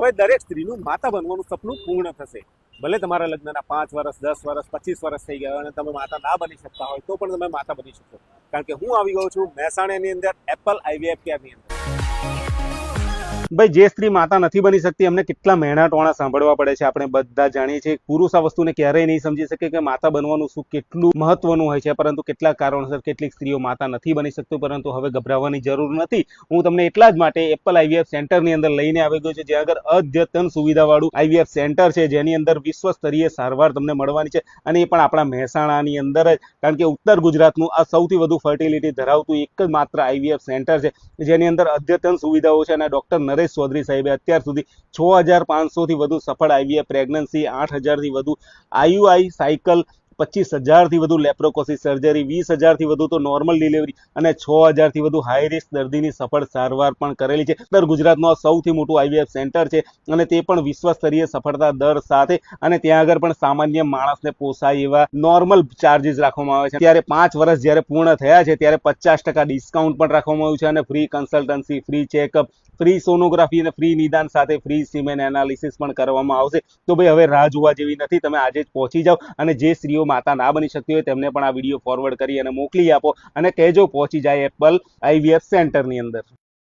હવે દરેક સ્ત્રીનું માતા બનવાનું સપનું પૂર્ણ થશે. ભલે તમારા લગ્નના પાંચ વર્ષ દસ વર્ષ પચીસ વર્ષ થઈ ગયા અને તમે માતા ના બની શકતા હોય તો પણ તમે માતા બની શકો. કારણ કે હું આવી ગયો છું મહેસાણાની અંદર, એપલ આઈવીએફ કેરની અંદર. ભાઈ, જે સ્ત્રી માતા નથી બની શકતી, એમને કેટલા મહેણા ટોણા સાંભળવા પડે છે? આપણે બધા જાણીએ છીએ, પુરુષ આ વસ્તુને ક્યારેય નહીં સમજી શકે કે માતા બનવાનું શું, કેટલું મહત્વનું હોય છે, પરંતુ કેટલા કારણોસર કેટલીક સ્ત્રીઓ માતા નથી બની શકતું, પરંતુ હવે ગભરાવાની જરૂર નથી. હું તમને એટલા જ માટે એપલ આઈવીએફ સેન્ટરની અંદર લઈને આવી ગયો છે, જ્યાં આગળ અદ્યતન સુવિધાવાળું આઈવીએફ સેન્ટર છે, જેની અંદર વિશ્વ સ્તરીય સારવાર તમને મળવાની છે, અને એ પણ આપણા મહેસાણાની અંદર જ. કારણ કે ઉત્તર ગુજરાતનું આ સૌથી વધુ ફર્ટિલિટી ધરાવતું એક જ માત્ર આઈવીએફ સેન્ટર છે, જેની અંદર અદ્યતન સુવિધાઓ છે, અને ડોક્ટર નરેશ ચૌધરી સાહેબે અત્યાર સુધી છ હજાર પાંચસોથી વધુ સફળ આઈવીએફ પ્રેગ્નન્સી, આઠ હજારથી વધુ આઈયુઆઈ સાયકલ પચીસ હજારથી વધુ લેપ્રોકોસિસ સર્જરી, વીસ હજારથી વધુ તો નોર્મલ ડિલિવરી અને છ હજારથી વધુ હાઈ રિસ્ક દર્દીની સફળ સારવાર પણ કરેલી છે. દર ગુજરાતનું સૌથી મોટું આઈવીએફ સેન્ટર છે અને તે પણ વિશ્વ સ્તરીય સફળતા દર સાથે અને ત્યાં આગળ પણ સામાન્ય માણસને પોસાય એવા નોર્મલ ચાર્જીસ રાખવામાં આવે છે. ત્યારે પાંચ વર્ષ જ્યારે પૂર્ણ થયા છે ત્યારે પચાસ ટકા ડિસ્કાઉન્ટ પણ રાખવામાં આવ્યું છે અને free consultancy, free checkup, free sonography અને ફ્રી નિદાન સાથે ફ્રી સિમેન એનાલિસિસ પણ કરવામાં આવશે. તો ભાઈ, હવે રાહ જોવા જેવી નથી. તમે આજે જ પહોંચી જાઓ અને જે સ્ત્રીઓ માતા ના બની શકતી હોય, તેમને પણ આ વીડિયો ફોરવર્ડ કરી અને મોકલી આપો અને કહેજો પહોંચી જાય એપલ આઈવીએફ સેન્ટરની અંદર.